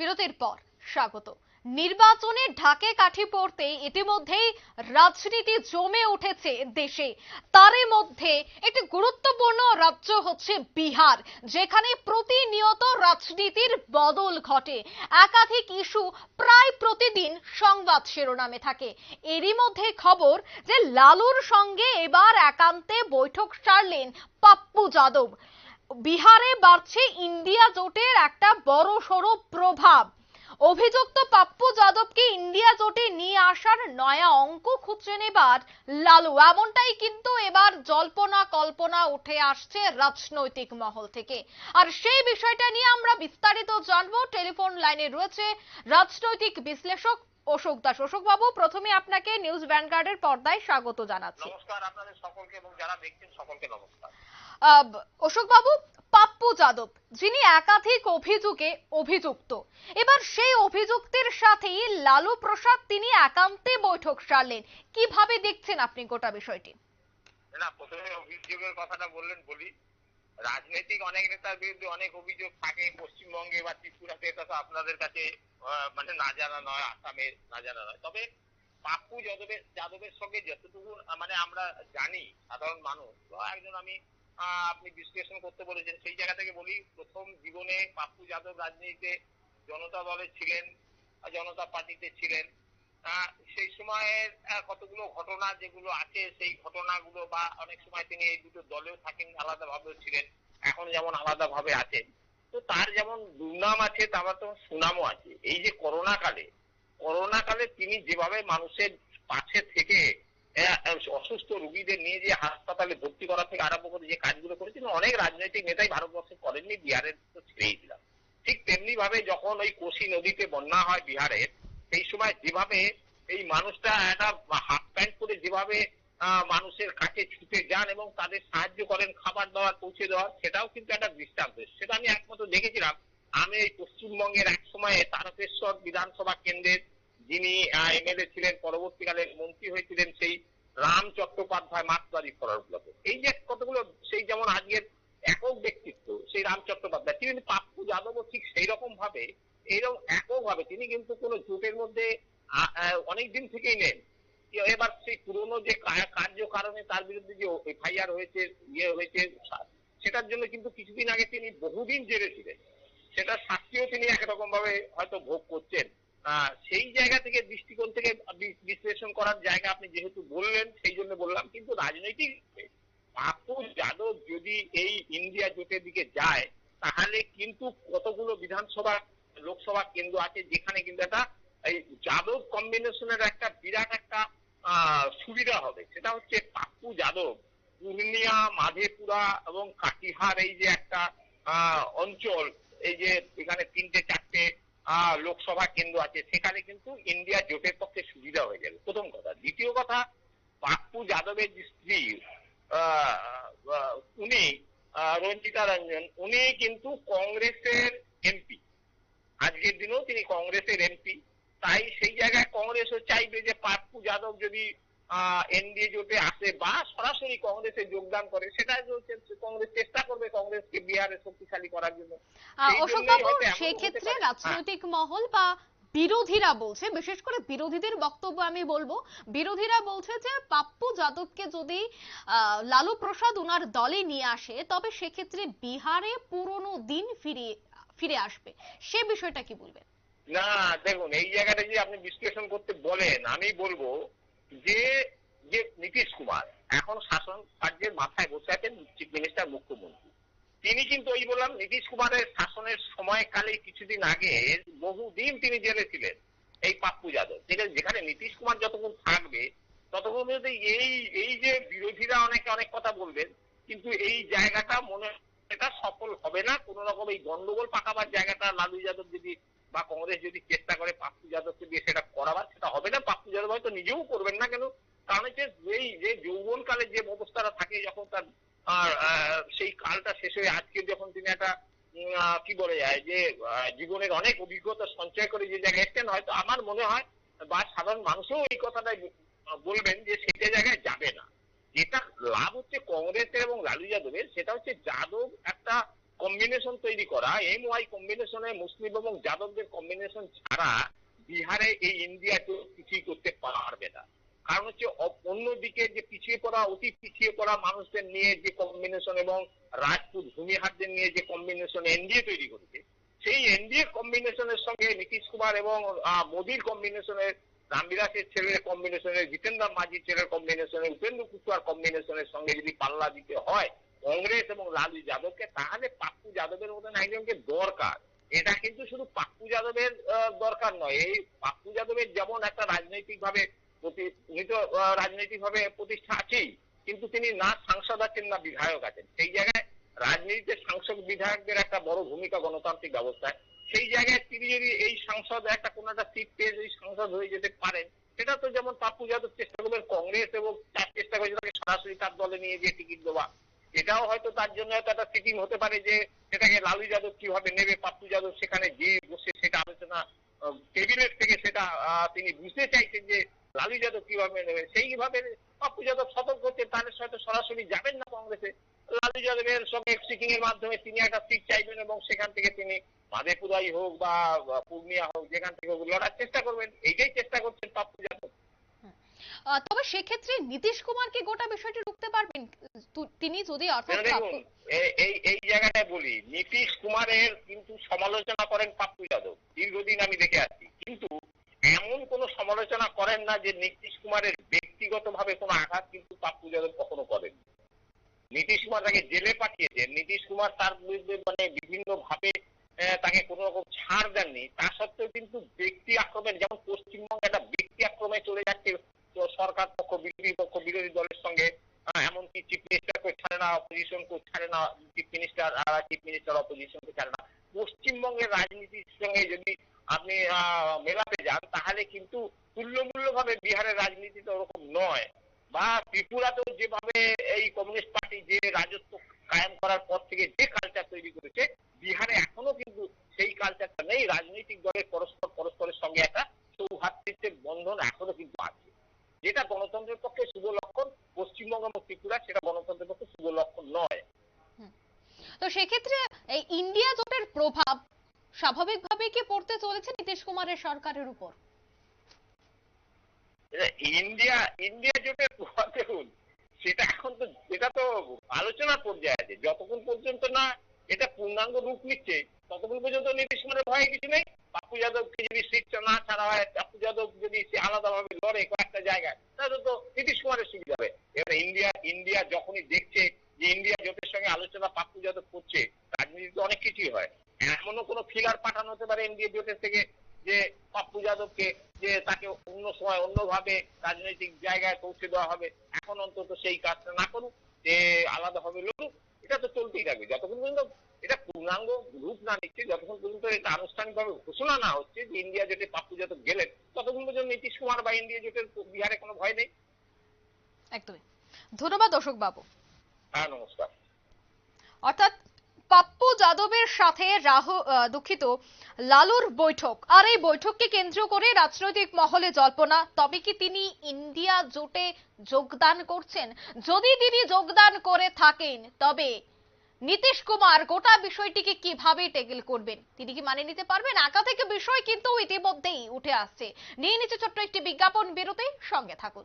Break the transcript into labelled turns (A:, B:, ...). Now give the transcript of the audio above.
A: বিরতির পর স্বাগত। নির্বাচনে ঢাকে কাঠি পড়তে ইতিমধ্যেই রাজনীতি জমে উঠেছে দেশে। তারই মধ্যে একটি গুরুত্বপূর্ণ রাজ্য হচ্ছে বিহার, যেখানে প্রতিনিয়ত রাজনীতির বদল ঘটে। একাধিক ইস্যু প্রায় প্রতিদিন সংবাদ শিরোনামে থাকে। এরই মধ্যে খবর যে লালুর সঙ্গে এবার একান্তে বৈঠক সারলেন পাপ্পু যাদব। বিহারে বাড়ছে ইন্ডিয়া জোটের একটা বড় সড়ো প্রভাব। অভিযুক্ত পাপ্পু যাদবকে ইন্ডিয়া জোটে নিয়ে আসার নয়া অঙ্ক খুঁজছেন এবার লালু। এমনটাই কিন্তু এবার জল্পনা কল্পনা উঠে আসছে রাজনৈতিক মহল থেকে। আর সেই বিষয়টা নিয়ে আমরা বিস্তারিত জানব। টেলিফোন লাইনে রয়েছে রাজনৈতিক বিশ্লেষক অশোক দাস। অশোক বাবু প্রথমে আপনাকে নিউজ ভ্যানগার্ডের পর্দায় স্বাগত জানাচ্ছি।
B: নমস্কার আপনাদের সকলকে এবং যারা দেখছেন সকলকে নমস্কার।
A: অশোক বাবু পাপ্পু যাদব যিনি একাধিক অভিযোগে অভিযুক্ত। এবার সেই অভিযুক্তের সাথেই লালু প্রসাদ তিনি একান্তে বৈঠক সারলেন। কীভাবে দেখছেন আপনি গোটা বিষয়টি?
B: না প্রথমে অভিযোগের কথাটা বললেন বলি। রাজনৈতিক অনেক নেতার বিরুদ্ধে অনেক অভিযোগ থাকে পশ্চিমবঙ্গে বা ত্রিপুরাতে এটা তো আপনাদের কাছে মানে না জানা নয়, আসামের না জানা নয়। তবে পাপ্পু যাদবের যাদবের সঙ্গে যতটুকু মানে আমরা জানি, সাধারণ মানুষ একজন আমি আপনি বিশ্লেষণ করতে বলেছেন, সেই জায়গা থেকে বলি, প্রথম জীবনে পাপ্পু যাদব রাজনীতিতে জনতা দলে ছিলেন জনতা পার্টিতে ছিলেন। সেই সময়ের কতগুলো ঘটনা যেগুলো আছে, সেই ঘটনাগুলো বা অনেক সময় তিনি এই দুটো দলেও থাকেন আলাদা ভাবেও ছিলেন, এখন যেমন আলাদা ভাবে আছেন তো তার যেমন দুর্নাম আছে, তার তো সুনামও আছে। এই যে করোনা কালে করোনা কালে তিনি যেভাবে মানুষের পাশে থেকে অসুস্থ রুগীদের নিয়ে যে হাসপাতালে ভর্তি করা থেকে আরম্ভ করে যে কাজগুলো করেছেন, অনেক রাজনৈতিক নেতাই ভারতবর্ষে করেননি, বিহারের তো ছেড়েই দিলাম। ঠিক তেমনি ভাবে যখন ওই কোশি নদীতে বন্যা হয় বিহারের সেই সময় যেভাবে এই মানুষটা একটা হাফ প্যান্ট করে যেভাবে মানুষের কাছে ছুটে যান এবং তাদের সাহায্য করেন, খাবার দাবার পৌঁছে দেওয়ার সেটাও কিন্তু একটা দৃষ্টান্ত সেটা আমি একমাত্র দেখেছিলাম। আমি পশ্চিমবঙ্গের এক সময়ে তারকেশ্বর বিধানসভা কেন্দ্রের যিনি এমএলএ ছিলেন, পরবর্তীকালে মন্ত্রী হয়েছিলেন সেই রাম চট্টোপাধ্যায় মাতবাড়ি ফরার ব্লকে এই যে কতগুলো, সেই যেমন আজকের একক ব্যক্তিত্ব, সেই রাম চট্টোপাধ্যায়, তিনি পাপ্পু যাদবও ঠিক সেই রকম ভাবে এইরকম একক ভাবে তিনি কিন্তু কোনো জোটের মধ্যে অনেক দিন থেকেই নেন। এবার সেই পুরনো যে কার্যকারণে তার বিরুদ্ধে যে এফআইআর হয়েছে ইয়ে হয়েছে সেটার জন্য কিন্তু কিছুদিন আগে তিনি বহুদিন জেলে ছিলেন। সেটা শাস্তিও তিনি একরকম ভাবে হয়তো ভোগ করছেন। সেই জায়গা থেকে, দৃষ্টিকোণ থেকে বিশ্লেষণ করার জায়গা আপনি যেহেতু বললেন, সেই জন্য বললাম, কিন্তু রাজনৈতিক পাপু যাদব যদি এই ইন্ডিয়া জোটের দিকে যায়, তাহলে কিন্তু কতগুলো বিধানসভা লোকসভা কেন্দ্র আছে যেখানে কিন্তু একটা, এই যাদব কম্বিনেশনের একটা বিরাট একটা সুবিধা হবে। সেটা হচ্ছে পাপ্পু যাদব, পূর্ণিয়া, মাধেপুরা এবং কাটিহার এই যে একটা অঞ্চল, এই যে এখানে তিনটে, চারটে লোকসভা কেন্দ্র আছে, সেখানে কিন্তু ইন্ডিয়া জোটের পক্ষে সুবিধা হয়ে যাবে প্রথম কথা। দ্বিতীয় কথা, পাপ্পু যাদবের যে স্ত্রী উনি রঞ্জিতা রঞ্জন, উনি কিন্তু কংগ্রেসের এমপি। আজকের দিনেও তিনি কংগ্রেসের এমপি তাই সেই জায়গায় কংগ্রেসও চাইবে যে পাপ্পু যাদব যদি এনডিএ জোটে আসে বা সরাসরি কংগ্রেসে যোগদান করে সেটা কংগ্রেস চেষ্টা করবে কংগ্রেসকে বিহারে শক্তিশালী করার জন্য
A: আহ, অশোক বাবু
B: হয়তো এমন হতে
A: সেক্ষেত্রে। রাজনৈতিক মহল বা বিরোধীরা বলছে বিশেষ করে বিরোধীদের বক্তব্য আমি বলব বিরোধীরা বলছে যে পাপ্পু যাদবকে যদি আহ, লালু প্রসাদ ওনার দলে নিয়ে আসে তবে সেক্ষেত্রে বিহারে পুরনো দিন ফিরে ফিরে আসবে। সে বিষয়টা কি বলবেন?
B: না, দেখুন, এই জায়গাটা যদি আপনি বিশ্লেষণ করতে বলেন, আমি বলব যে যে নীতিশ কুমার এখন শাসন কার্যের মাথায় বসে আছেন চিফ মিনিস্টার মুখ্যমন্ত্রী। তিনি কিন্তু ওই বললাম, নীতিশ কুমারের শাসনের সময়কালে কিছুদিন আগে বহুদিন তিনি জেলে ছিলেন, এই পাপ্পু যাদব। ঠিক আছে, যেখানে নীতিশ কুমার যতক্ষণ থাকবে, ততক্ষণ এই এই যে বিরোধীরা অনেকে অনেক কথা বলবেন, কিন্তু এই জায়গাটা মনে এটা সফল হবে না। কোন রকম এই গন্ডগোল পাকাবার জায়গাটা লালু যাদব যদি বা কংগ্রেস যদি চেষ্টা করে পাপ্পু যাদবকে দিয়ে সেটা করাবার, সেটা হবে না। পাপ্পু যাদব হয়তো নিজেও করবেন না কেন? কারণ হচ্ছে এই যে যৌবন কালে যে অবস্থাটা থাকে, যখন তার সেই কালটা শেষ হয়ে আজকে যখন তিনি একটা কি বলে যায়, যে জীবনের অনেক অভিজ্ঞতা সঞ্চয় করে যে জায়গায় এসছেন, হয়তো আমার মনে হয় বা সাধারণ মানুষও এই কথাটাই বলবেন যে সেটা জায়গায় যাবে না। যেটা লাভ হচ্ছে কংগ্রেসের এবং লালু যাদবের, সেটা হচ্ছে যাদব একটা কম্বিনেশন তৈরি করা এম ওয়াই কম্বিনেশনে মুসলিম এবং যাদবদের কম্বিনেশন ছাড়া বিহারে এই ইন্ডিয়া তো কিছুই করতে পারবে না। কারণ হচ্ছে অন্যদিকে যে পিছিয়ে পড়া, অতি পিছিয়ে পড়া মানুষদের নিয়ে যে কম্বিনেশন এবং রাজপুত ভূমিহারদের নিয়ে যে কম্বিনেশন এনডিএ তৈরি করেছে, সেই এনডিএ কম্বিনেশনের সঙ্গে নীতিশ কুমার এবং মোদির কম্বিনেশনের রামবিলাসের ছেলের কম্বিনেশনের জিতেন্দ্র মাঝির ছেলের কম্বিনেশনের উপেন্দ্র কুশওয়ার কম্বিনেশনের সঙ্গে যদি পাল্লা দিতে হয় কংগ্রেস এবং লালু যাদবকে তাহলে পাপ্পু যাদবের মতন একজনকে দরকার। এটা কিন্তু শুধু পাপ্পু যাদবের দরকার নয়। এই পাপ্পু যাদবের যেমন একটা রাজনৈতিক ভাবে উনি তো আহ, রাজনৈতিক ভাবে প্রতিষ্ঠা আছেই কিন্তু তিনি না সাংসদ আছেন না বিধায়ক আছেন। সেই জায়গায় রাজনীতিতে সাংসদ বিধায়কদের একটা বড় ভূমিকা গণতান্ত্রিক ব্যবস্থায়। সেই জায়গায় তিনি যদি এই সংসদ, একটা কোনো একটা সিট পেয়ে যদি সাংসদ হয়ে যেতে পারেন, সেটা তো যেমন পাপ্পু যাদব চেষ্টা করবেন কংগ্রেস এবং তার চেষ্টা করেছে তাকে সরাসরি তার দলে নিয়ে গিয়ে টিকিট দেওয়া। এটাও হয়তো তার জন্য হয়তো একটা সিটিং হতে পারে যে সেটাকে লালু যাদব কীভাবে নেবে, পাপ্পু যাদব সেখানে যে বসে সেটা আলোচনা ক্যাবিনেট থেকে সেটা তিনি বুঝতে চাইছেন যে লালু যাদব কীভাবে নেবে। সেইভাবে পাপ্পু যাদব সতর্ক হচ্ছে তাদের সাথে সরাসরি যাবেন না কংগ্রেসে। যাদবের সঙ্গে সিটিং এর মাধ্যমে তিনি একটা সিট চাইবেন এবং সেখান থেকে তিনি মাধেপুরাই হোক বা পূর্ণিয়া হোক যেখান থেকে হোক লড়ার চেষ্টা করবেন। এইটাই চেষ্টা করছেন পাপ্পু যাদব
A: তবে সেক্ষেত্রে নীতিশ কুমার কি গোটা বিষয়টি রুখতে পারবেন? তিনি যদি
B: এই এই জায়গাটায় বলি নীতিশ কুমারের কিন্তু সমালোচনা করেন পাপ্পু যাদব দীর্ঘদিন আমি দেখে আসছি। কিন্তু এমন কোন সমালোচনা করেন না যে নীতিশ কুমারের ব্যক্তিগতভাবে কোনো আঘাত কিন্তু পাপ্পু যাদব কখনো করেন নীতিশ কুমার তাকে জেলে পাঠিয়েছেন নীতিশ কুমার তার বিরুদ্ধে মানে বিভিন্ন ভাবে তাকে কোনো রকম ছাড় দেননি। তা সত্ত্বেও কিন্তু ব্যক্তি আক্রমণ, যেমন পশ্চিমবঙ্গে একটা ব্যক্তি আক্রমে চলে যাচ্ছে, তো সরকার পক্ষ, বিরোধী পক্ষ, বিরোধী দলের সঙ্গে এমনকি চিফ মিনিস্টারকে ছাড়ে না অপোজিশনকে ছাড়ে না চিফ মিনিস্টার আর চিফ মিনিস্টার অপোজিশনকে ছাড়ে না। পশ্চিমবঙ্গের রাজনীতির সঙ্গে যদি আপনি মেলাতে যান, তাহলে কিন্তু তুল্যমূল্য ভাবে বিহারের রাজনীতিটা ওরকম নয়। বা ত্রিপুরাতেও যেভাবে এই কমিউনিস্ট পার্টি যে রাজত্ব কায়েম করার পর থেকে যে কালচার তৈরি করেছে, বিহারে এখনও কিন্তু সেই কালচারটা নেই। রাজনৈতিক দলের পরস্পর, পরস্পরের সঙ্গে একটা সৌহার্দ্যের বন্ধন এখনও কিন্তু আছে। যেটা গণতন্ত্রের পক্ষে শুভ লক্ষণ, পশ্চিমবঙ্গ এবং ত্রিপুরা সেটা গণতন্ত্রের পক্ষে শুভ লক্ষণ নয়।
A: তো সেক্ষেত্রে ইন্ডিয়া জোটের প্রভাব স্বাভাবিকভাবে কি পড়তে চলেছে নীতিশ কুমারের সরকারের উপর?
B: ইন্ডিয়া ইন্ডিয়া জোটের দেখুন, সেটা এখন তো এটা তো আলোচনার পর্যায়ে আছে। যতক্ষণ পর্যন্ত না এটা পূর্ণাঙ্গ রূপ নিচ্ছে, ততক্ষণ পর্যন্ত নীতিশ কুমারের ভয়ে কিছু নেই। পাপ্পু যাদবকে যদি সিট না ছাড়া হয় পাপ্পু যাদব যদি সে আলাদাভাবে লড়ে কয়েকটা জায়গায়, তাহলে তো নীতিশ কুমারের সুবিধা হবে। এবার ইন্ডিয়া ইন্ডিয়া যখনই দেখছে যে ইন্ডিয়া জোটের সঙ্গে আলোচনা পাপ্পু যাদব করছে, রাজনীতিতে অনেক কিছুই হয়। এমনও কোনো ফিগার পাঠানো হতে পারে ইন্ডিয়া জোটের থেকে যে পাপ্পু যাদবকে যে তাকে অন্য সময় অন্যভাবে রাজনৈতিক জায়গায় পৌঁছে দেওয়া হবে এখন অন্তত সেই কাজটা না করুক যে আলাদাভাবে লড়ুক এটা তো চলতেই থাকবে। যতক্ষণ পর্যন্ত এটা পূর্ণাঙ্গ রূপ না নিচ্ছে যতক্ষণ পর্যন্ত এটা আনুষ্ঠানিকভাবে ঘোষণা না হচ্ছে যে ইন্ডিয়া জোটে পাপ্পু যাদব গেলেন ততক্ষণ পর্যন্ত নীতিশ কুমার বা ইন্ডিয়া জোটের বিহারে কোনো ভয় নেই।
A: একদমই। ধন্যবাদ অশোক বাবু
B: হ্যাঁ নমস্কার।
A: অর্থাৎ যাদবের সাথে রাহু দুঃখিত, লালুর বৈঠক। আর এই বৈঠককে কেন্দ্র করে রাজনৈতিক মহলে জল্পনা। তবে কি তিনি ইন্ডিয়া জোটে যোগদান করছেন? যদি তিনি যোগদান করে থাকেন, তবে নীতিশ কুমার গোটা বিষয়টিকে কীভাবে টেকেল করবেন? তিনি কি মানে নিতে পারবেন? আঁকা থেকে বিষয় কিন্তু ইতিমধ্যেই উঠে আসছে। নিয়ে নিচে ছোট্ট একটি বিজ্ঞাপন বিরতি সঙ্গে থাকুন।